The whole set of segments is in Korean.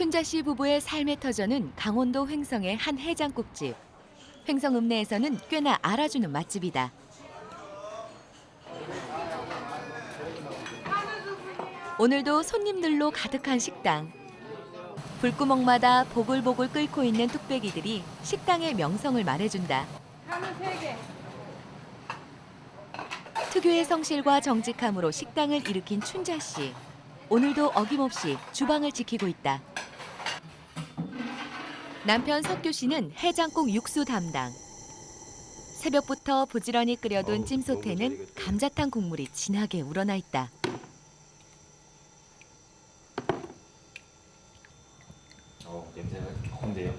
춘자 씨 부부의 삶의 터전은 강원도 횡성의 한 해장국집. 횡성 읍내에서는 꽤나 알아주는 맛집이다. 오늘도 손님들로 가득한 식당. 불구멍마다 보글보글 끓고 있는 뚝배기들이 식당의 명성을 말해준다. 특유의 성실과 정직함으로 식당을 일으킨 춘자 씨. 오늘도 어김없이 주방을 지키고 있다. 남편 석규 씨는 해장국 육수 담당. 새벽부터 부지런히 끓여둔 찜솥에는 감자탕 국물이 진하게 우러나 있다. 어 냄새가 좋은데요?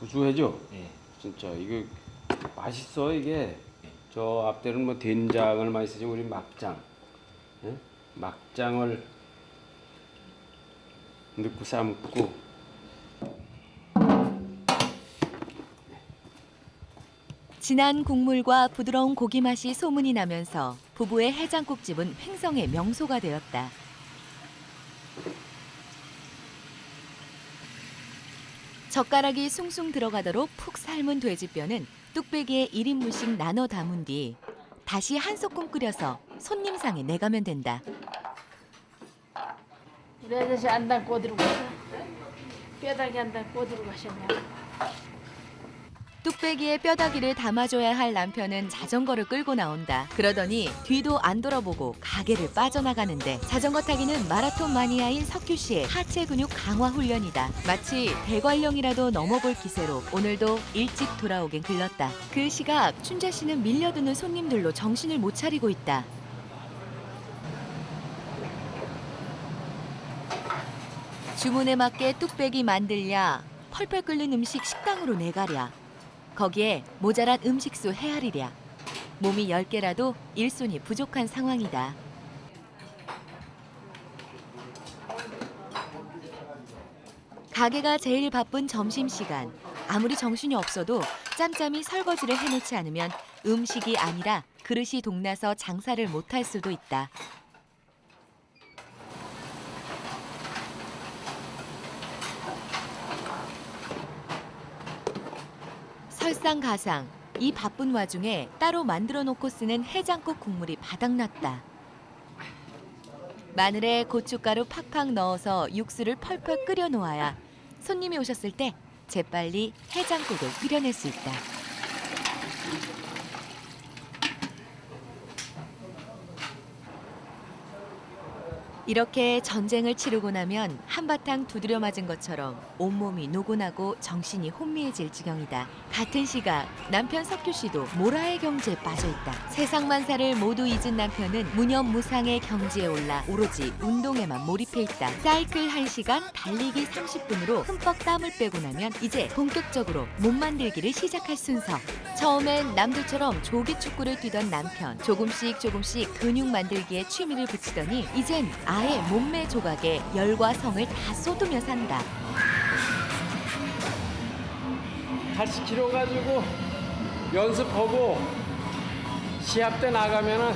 구수해져. 예. 진짜 이거 맛있어 이게. 저 앞대는 뭐 된장을 많이 쓰지 우리 막장. 예? 막장을 넣고 삶고 진한 국물과 부드러운 고기 맛이 소문이 나면서 부부의 해장국집은 횡성의 명소가 되었다. 젓가락이 숭숭 들어가도록 푹 삶은 돼지뼈는 뚝배기에 1인분씩 나눠 담은 뒤 다시 한 소끔 끓여서 손님 상에 내가면 된다. 우리 아저씨 안 닮고 어디로 갔어? 뼈다귀 안 닮고 어디로 가셨냐? 뚝배기에 뼈다귀를 담아줘야 할 남편은 자전거를 끌고 나온다. 그러더니 뒤도 안 돌아보고 가게를 빠져나가는데 자전거 타기는 마라톤 마니아인 석규 씨의 하체 근육 강화 훈련이다. 마치 대관령이라도 넘어볼 기세로 오늘도 일찍 돌아오긴 글렀다. 그 시각 춘자 씨는 밀려드는 손님들로 정신을 못 차리고 있다. 주문에 맞게 뚝배기 만들랴, 펄펄 끓는 음식 식당으로 내가랴. 거기에 모자란 음식수 헤아리랴. 몸이 10개라도 일손이 부족한 상황이다. 가게가 제일 바쁜 점심시간. 아무리 정신이 없어도 짬짬이 설거지를 해놓지 않으면 음식이 아니라 그릇이 동나서 장사를 못할 수도 있다. 설상 가상 이 바쁜 와중에 따로 만들어 놓고 쓰는 해장국 국물이 바닥났다. 마늘에 고춧가루 팍팍 넣어서 육수를 펄펄 끓여 놓아야 손님이 오셨을 때 재빨리 해장국을 끓여낼 수 있다. 이렇게 전쟁을 치르고 나면 한바탕 두드려 맞은 것처럼 온몸이 노곤하고 정신이 혼미해질 지경이다. 같은 시각 남편 석규 씨도 모라의 경지에 빠져 있다. 세상 만사를 모두 잊은 남편은 무념무상의 경지에 올라 오로지 운동에만 몰입해 있다. 사이클 1시간, 달리기 30분으로 흠뻑 땀을 빼고 나면 이제 본격적으로 몸 만들기를 시작할 순서. 처음엔 남들처럼 조기 축구를 뛰던 남편 조금씩 조금씩 근육 만들기에 취미를 붙이더니 이젠 아예 몸매 조각에 열과 성을 다 쏟으며 산다. 80kg 가지고 연습하고 시합 때 나가면은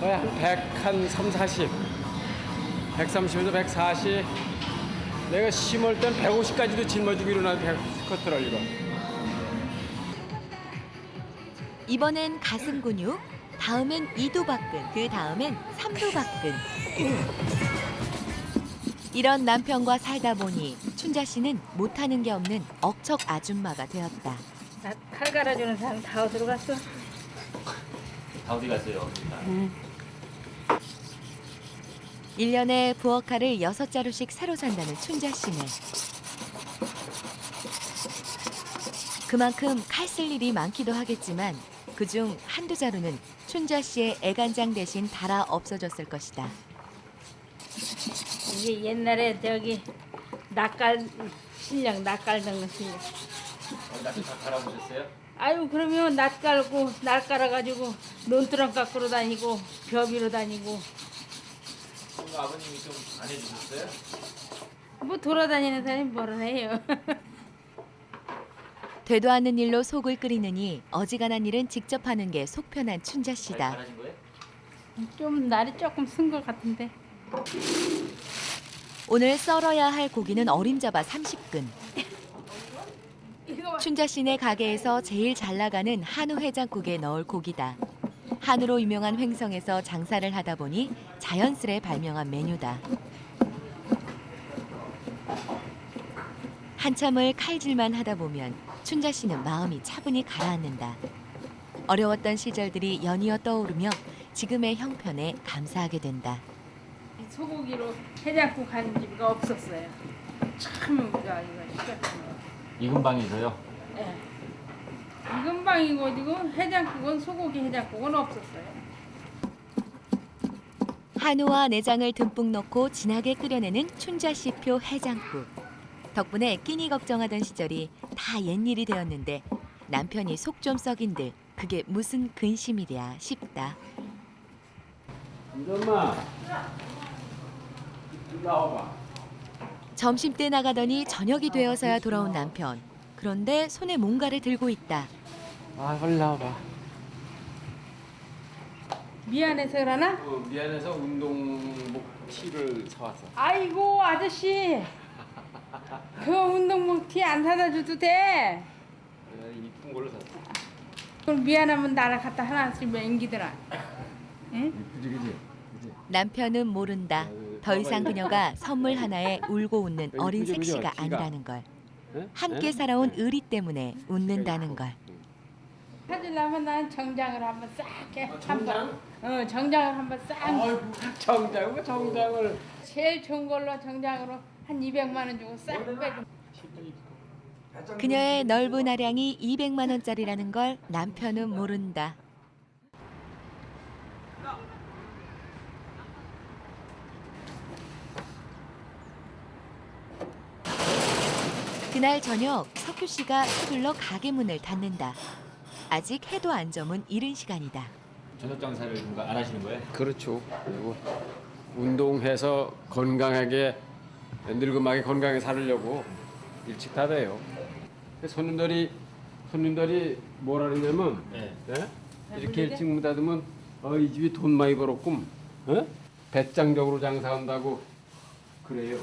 거의 한 100, 한 3, 40. 130에서 140. 내가 심을 땐 150까지도 짊어지고 일어나는 스쿼트를 이거. 이번엔 가슴 근육, 다음엔 이두박근, 그 다음엔 삼두박근. 이런 남편과 살다 보니 춘자 씨는 못하는 게 없는 억척 아줌마가 되었다. 나 칼 갈아주는 사람 다 어디로 갔어? 다 어디 갔어요? 일년에 부엌칼을 여섯 자루씩 새로 산다는 춘자 씨네. 그만큼 칼 쓸 일이 많기도 하겠지만 그중 한두 자루는 춘자 씨의 애간장 대신 달아 없어졌을 것이다. 이게 옛날에 저기 낯갈 실력 낯깔던 거 실력. 나도 다 갈아보셨어요? 아유 그러면 낯 깔고 날 깔아가지고 논두렁 깎으러 다니고 벼비로 다니고 그럼 아버님이 좀 안 해주셨어요? 뭐 돌아다니는 사람이 뭐를 해요? 되도 않는 일로 속을 끓이느니 어지간한 일은 직접 하는 게 속편한 춘자 잘 씨다. 거예요? 좀 날이 조금 쓴 것 같은데. 오늘 썰어야 할 고기는 어림잡아 30근. 춘자 씨네 가게에서 제일 잘 나가는 한우 해장국에 넣을 고기다. 한우로 유명한 횡성에서 장사를 하다 보니 자연스레 발명한 메뉴다. 한참을 칼질만 하다 보면 춘자 씨는 마음이 차분히 가라앉는다. 어려웠던 시절들이 연이어 떠오르며 지금의 형편에 감사하게 된다. 소고기로 해장국 하는 집가 없었어요. 참 우리가 이거 시작한 거. 이 근방에서요? 예. 이 근방이고 지금 해장국은 소고기 해장국은 없었어요. 한우와 내장을 듬뿍 넣고 진하게 끓여내는 춘자씨표 해장국. 덕분에 끼니 걱정하던 시절이 다 옛일이 되었는데 남편이 속 좀 썩인들 그게 무슨 근심이랴 싶다. 엄마. 나와봐. 점심 때 나가더니 저녁이 되어서야 돌아온 남편. 그런데 손에 뭔가를 들고 있다. 아, 빨리 나와봐. 미안해서 그러나? 어, 미안해서 운동복 티를 사왔어. 아이고 아저씨 그 운동복 티 안 사다 줘도 돼. 내가 이쁜 걸로 샀어. 그럼 미안하면 나랑 갖다 하나씩 맹기더라. 응? 이쁘지, 그지? 그지? 남편은 모른다. 더 이상 그녀가 선물 하나에 울고 웃는 어린 색시가 아니라는 걸. 응? 함께 응? 살아온 의리 때문에 웃는다는 걸. 찾으려면 난 정장을 한번 싹 해. 아, 정장? 한번. 어 정장을 한번 싹. 정장을, 정장을. 제일 좋은 걸로 정장으로 한 200만 원 주고 싹 빼줘. 그녀의 넓은 아량이 200만 원짜리라는 걸 남편은 모른다. 그날 저녁 석규 씨가 서둘러 가게 문을 닫는다. 아직 해도 안 저문 이른 시간이다. 저녁 장사를 누가 안 하시는 거예요? 그렇죠. 그리고 운동해서 건강하게 늙음하게 건강하게 살려고 일찍 닫아요. 손님들이 손님들이 뭐라 그러냐면 네. 예? 이렇게 일찍 문 닫으면 어, 이 집이 돈 많이 벌었군. 어? 배짱적으로 장사한다고 그래요.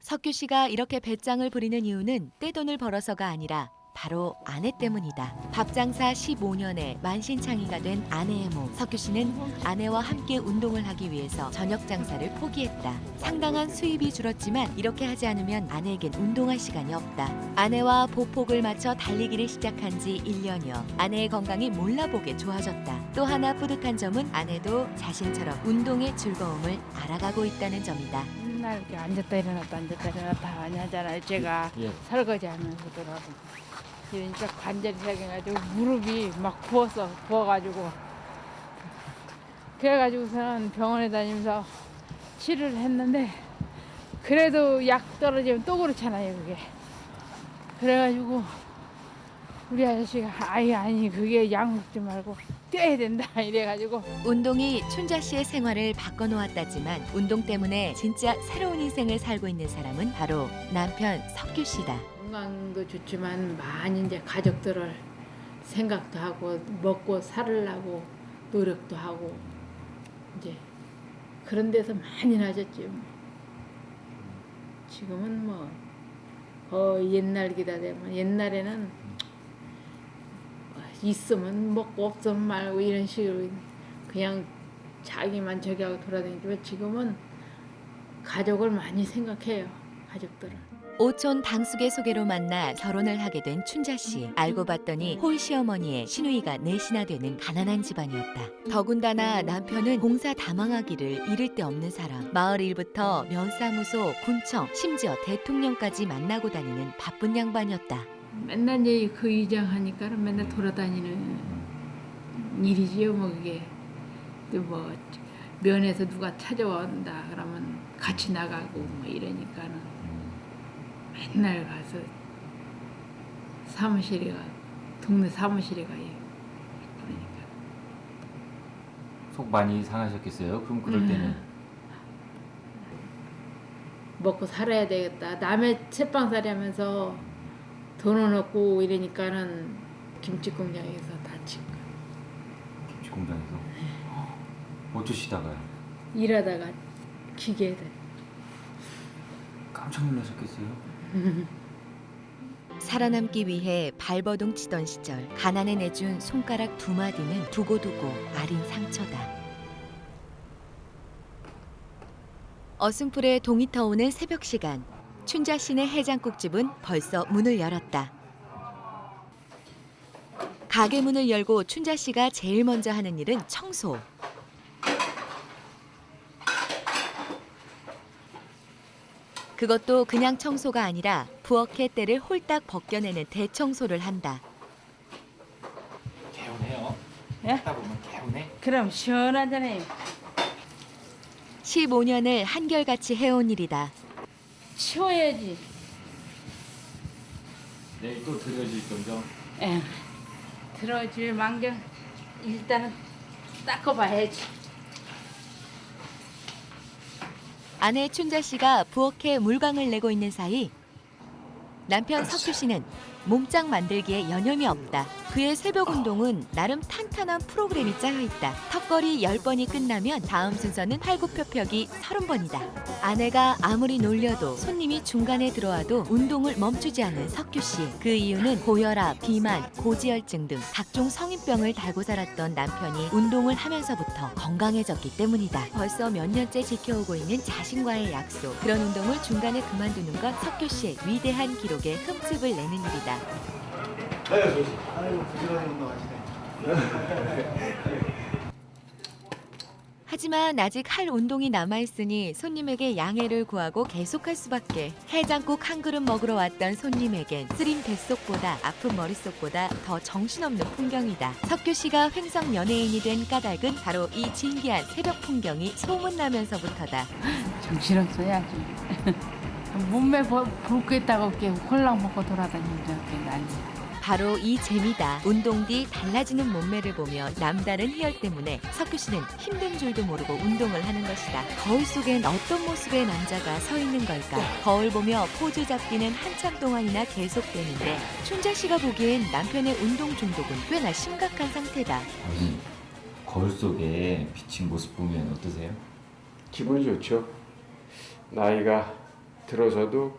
석규 씨가 이렇게 배짱을 부리는 이유는 떼돈을 벌어서가 아니라 바로 아내 때문이다. 밥장사 15년에 만신창이가 된 아내의 몸. 석규 씨는 아내와 함께 운동을 하기 위해서 저녁 장사를 포기했다. 상당한 수입이 줄었지만 이렇게 하지 않으면 아내에겐 운동할 시간이 없다. 아내와 보폭을 맞춰 달리기를 시작한 지 1년여. 아내의 건강이 몰라보게 좋아졌다. 또 하나 뿌듯한 점은 아내도 자신처럼 운동의 즐거움을 알아가고 있다는 점이다. 맨날 이렇게 앉았다 일어났다 앉았다 일어났다 많이 하잖아요. 제가 예. 설거지 하면서더라도. 그러니까 관절이 생겨가지고 무릎이 막 부었어 부어가지고. 그래가지고서는 병원에 다니면서 치료를 했는데 그래도 약 떨어지면 또 그렇잖아요 그게. 그래가지고 우리 아저씨가 아이 아니 그게 약 먹지 말고 뛰어야 된다 이래가지고 운동이 춘자 씨의 생활을 바꿔놓았다지만 운동 때문에 진짜 새로운 인생을 살고 있는 사람은 바로 남편 석규 씨다. 건강도 좋지만 많이 이제 가족들을 생각도 하고 먹고 살으려고 노력도 하고 이제 그런 데서 많이 나셨지 뭐. 지금은 뭐 어, 옛날 기다 되면 옛날에는 있으면 먹고 없으면 말고 이런 식으로 그냥 자기만 저기 하고 돌아다니지만 지금은 가족을 많이 생각해요 가족들을 오촌 당숙의 소개로 만나 결혼을 하게 된 춘자 씨. 알고 봤더니 홀 시어머니의 시누이가 넷이나 되는 가난한 집안이었다. 더군다나 남편은 공사 다망하기를 이를 데 없는 사람. 마을 일부터 면사무소, 군청, 심지어 대통령까지 만나고 다니는 바쁜 양반이었다. 맨날 이제 그 이장 하니까 맨날 돌아다니는 일이지요 뭐 그게 또뭐 면에서 누가 찾아온다 그러면 같이 나가고 뭐 이러니까는 맨날 가서 사무실에 가 동네 사무실에 가요 그러니까 속 많이 상하셨겠어요? 그럼 그럴 음. 때는 먹고 살아야 되겠다 남의 채빵살이 하면서 돈은 없고 이러니까는 김치 공장에서 다친 거 김치 공장에서 어쩌시다가요? 일하다가 기계들. 깜짝 놀라셨겠어요? 살아남기 위해 발버둥 치던 시절 가난에 내준 손가락 두 마디는 두고두고 아린 상처다. 어슴풀에 동이 터오는 새벽 시간 춘자씨네 해장국집은 벌써 문을 열었다. 가게 문을 열고 춘자 씨가 제일 먼저 하는 일은 청소. 그것도 그냥 청소가 아니라 부엌의 때를 홀딱 벗겨내는 대청소를 한다. 개운해요. 예? 하다 보면 개운해. 그럼 시원하잖아요. 15년을 한결같이 해온 일이다. 치워야지. 내일 또 들여질 거죠? 예. 들어줄 망정 일단은 닦아봐야지. 아내 춘자 씨가 부엌에 물광을 내고 있는 사이 남편 석규 씨는 몸짱 만들기에 여념이 없다. 그의 새벽 운동은 나름 탄탄한 프로그램이 짜여 있다. 턱걸이 10번이 끝나면 다음 순서는 팔굽혀펴기 30번이다. 아내가 아무리 놀려도 손님이 중간에 들어와도 운동을 멈추지 않는 석규 씨. 그 이유는 고혈압, 비만, 고지혈증 등 각종 성인병을 달고 살았던 남편이 운동을 하면서부터 건강해졌기 때문이다. 벌써 몇 년째 지켜오고 있는 자신과의 약속. 그런 운동을 중간에 그만두는 것 석규 씨의 위대한 기록에 흠집을 내는 일이다. 아이고 부지런히 운동하시네. 하지만 아직 할 운동이 남아있으니 손님에게 양해를 구하고 계속할 수밖에. 해장국 한 그릇 먹으러 왔던 손님에겐 쓰린 뱃속보다 아픈 머릿속보다 더 정신없는 풍경이다. 석규 씨가 횡성 연예인이 된 까닭은 바로 이 진기한 새벽 풍경이 소문나면서부터다. 정신없어요 아주. 몸매 붉겠다고 이렇게 홀랑 먹고 돌아다니는 게 난리. 바로 이 재미다. 운동 뒤 달라지는 몸매를 보며 남다른 희열 때문에 석규 씨는 힘든 줄도 모르고 운동을 하는 것이다. 거울 속엔 어떤 모습의 남자가 서 있는 걸까? 거울 보며 포즈 잡기는 한참 동안이나 계속되는데 춘자 씨가 보기엔 남편의 운동 중독은 꽤나 심각한 상태다. 아버님, 거울 속에 비친 모습 보면 어떠세요? 기분이 좋죠. 나이가 들어서도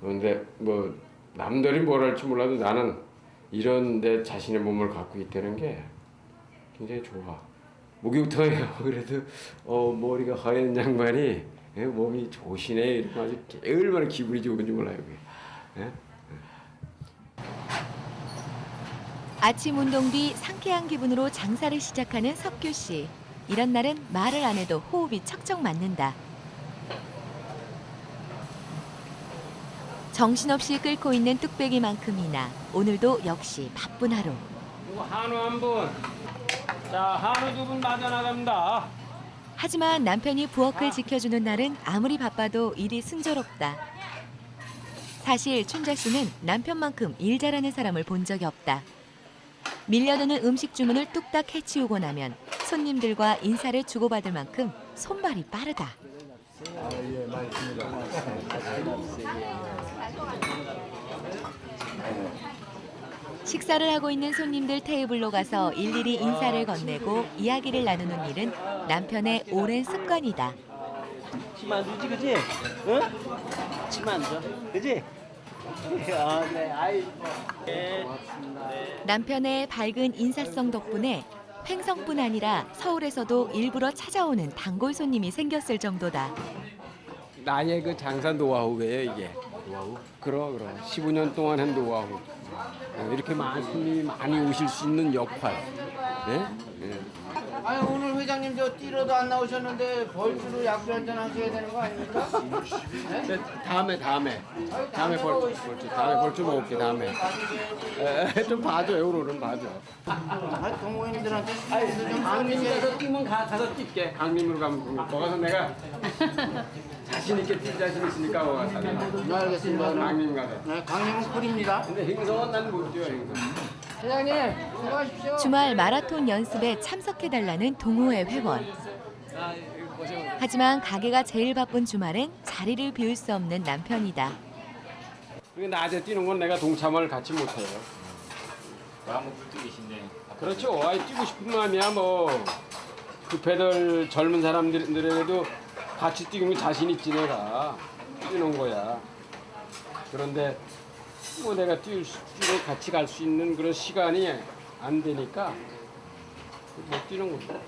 근데 뭐 남들이 뭘 할지 몰라도 나는 이런 내 자신의 몸을 갖고 있다는 게 굉장히 좋아. 목욕탕에 그래도 어 머리가 하얀 양반이 예, 몸이 좋으시네 이러면 아주 얼마나 기분이 좋은지 몰라요. 그게. 예? 아침 운동 뒤 상쾌한 기분으로 장사를 시작하는 석규 씨. 이런 날은 말을 안 해도 호흡이 척척 맞는다. 정신없이 끓고 있는 뚝배기만큼이나 오늘도 역시 바쁜 하루. 이거 한우 한 분. 자 한우 두 분 맞아 나갑니다. 하지만 남편이 부엌을 지켜주는 날은 아무리 바빠도 일이 순조롭다. 사실 춘자 씨는 남편만큼 일 잘하는 사람을 본 적이 없다. 밀려드는 음식 주문을 뚝딱 해치우고 나면 손님들과 인사를 주고받을 만큼 손발이 빠르다. 식사를 하고 있는 손님들 테이블로 가서 일일이 인사를 건네고 이야기를 나누는 일은 남편의 오랜 습관이다. 침안 주지 그지? 응? 침안 줘. 그지? 아, 네. 아이. 네. 남편의 밝은 인사성 덕분에 횡성뿐 아니라 서울에서도 일부러 찾아오는 단골 손님이 생겼을 정도다. 나의 그 장사 노하우예요 이게. 노하우? 그럼 그럼. 15년 동안 한 노하우. 어, 이렇게 손님이 많이 오실 수 있는 역할. 예? 예. 아니 오늘 회장님 저 뛰러도 안 나오셨는데 벌주로 약주 한잔 하셔야 되는 거 아닙니까? 네, 다음에 다음에 다음에 벌 벌주 다음에 벌주 먹을게 다음에 에, 좀 봐줘요 오늘은 봐줘 아 동호인들한테 수고도 좀 강림 보내셔야지. 가서 뛰면 가, 가서 뛸게 강림으로 가면 거기 가서 내가 자신 있게 뛸 자신 있으니까 거기 가서 네, 알겠습니다. 강림 가서 네, 강림은 꿀입니다. 근데 행성은 난못 뛰어 행성 회장님 수고하십시오. 주말 마라톤 연습에 참석해달라는 동호회 회원. 하지만 가게가 제일 바쁜 주말엔 자리를 비울 수 없는 남편이다. 그리고 낮에 뛰는 건 내가 동참을 같이 못해요 마음은 굴뚝이신데. 그렇죠 아이 뛰고 싶은 마음이야 뭐 급해들 젊은 사람들에도 같이 뛰는 거 자신 있지 내가 뛰는 거야. 그런데 뭐 내가 뛰고 같이 갈 수 있는 그런 시간이 안 되니까 못 뛰는 거죠.